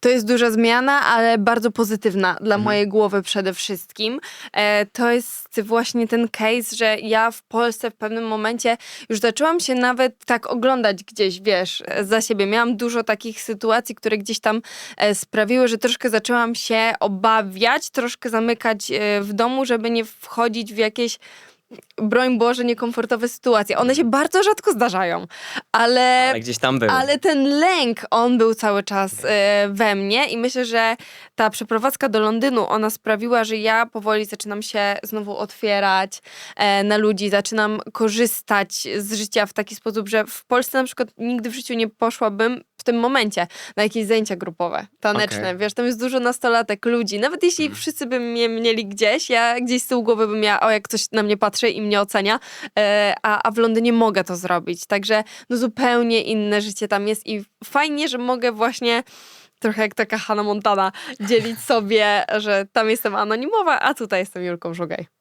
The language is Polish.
To jest duża zmiana, ale bardzo pozytywna dla Mhm. mojej głowy przede wszystkim. E, to jest właśnie ten case, że ja w Polsce w pewnym momencie już zaczęłam się nawet tak oglądać gdzieś, wiesz, za siebie. Miałam dużo takich sytuacji, które gdzieś tam e, sprawiły, że troszkę zaczęłam się obawiać, troszkę zamykać e, w domu, żeby nie wchodzić w jakieś broń Boże, niekomfortowe sytuacje. One się bardzo rzadko zdarzają, ale, Ale gdzieś tam był. ale ten lęk, on był cały czas e, we mnie i myślę, że ta przeprowadzka do Londynu, ona sprawiła, że ja powoli zaczynam się znowu otwierać e, na ludzi, zaczynam korzystać z życia w taki sposób, że w Polsce na przykład nigdy w życiu nie poszłabym tym momencie na jakieś zajęcia grupowe, taneczne. Okej. Wiesz, tam jest dużo nastolatek, ludzi. Nawet jeśli Mhm. wszyscy by mnie mieli gdzieś, ja gdzieś z tyłu głowy bym miała, o jak ktoś na mnie patrzy i mnie ocenia, e, a, a w Londynie mogę to zrobić. Także no zupełnie inne życie tam jest i fajnie, że mogę właśnie trochę jak taka Hannah Montana dzielić sobie, że tam jestem anonimowa, a tutaj jestem Julką Żugaj.